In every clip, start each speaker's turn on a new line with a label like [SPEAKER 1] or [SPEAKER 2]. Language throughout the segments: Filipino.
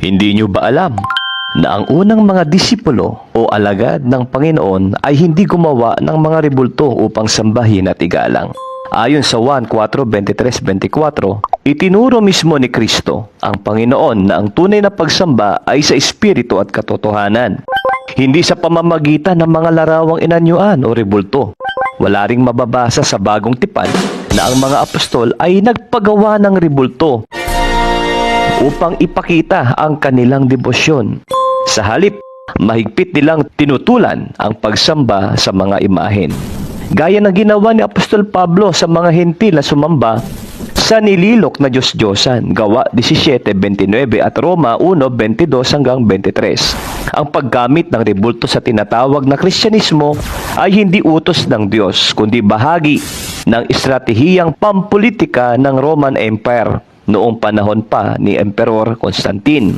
[SPEAKER 1] Hindi nyo ba alam na ang unang mga disipulo o alagad ng Panginoon ay hindi gumawa ng mga rebulto upang sambahin at igalang? Ayon sa 1, 4, 23, 24, itinuro mismo ni Kristo ang Panginoon na ang tunay na pagsamba ay sa espiritu at katotohanan. Hindi sa pamamagitan ng mga larawang inanyuan o rebulto. Wala ring mababasa sa bagong tipan na ang mga apostol ay nagpagawa ng rebulto upang ipakita ang kanilang debosyon. Sa halip, mahigpit nilang tinutulan ang pagsamba sa mga imahen. Gaya ng ginawa ni Apostol Pablo sa mga hentil na sumamba sa nililok na Diyos-Diyosan, gawa 17.29 at Roma 1.22 hanggang 23. Ang paggamit ng rebulto sa tinatawag na Kristyanismo ay hindi utos ng Diyos, kundi bahagi ng estratehiyang pampolitika ng Roman Empire noong panahon pa ni Emperor Constantine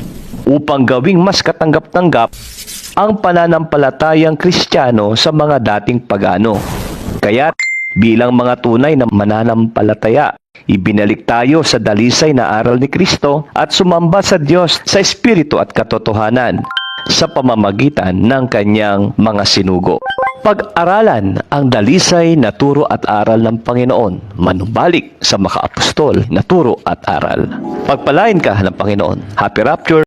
[SPEAKER 1] upang gawing mas katanggap-tanggap ang pananampalatayang Kristiyano sa mga dating pagano. Kaya bilang mga tunay na mananampalataya, ibinalik tayo sa dalisay na aral ni Kristo at sumamba sa Diyos sa Espiritu at katotohanan sa pamamagitan ng kanyang mga sinugo. Pag-aralan ang dalisay na turo at aral ng Panginoon, manubalik sa makaapostol na turo at aral. Pagpalain ka ng Panginoon. Happy Rapture!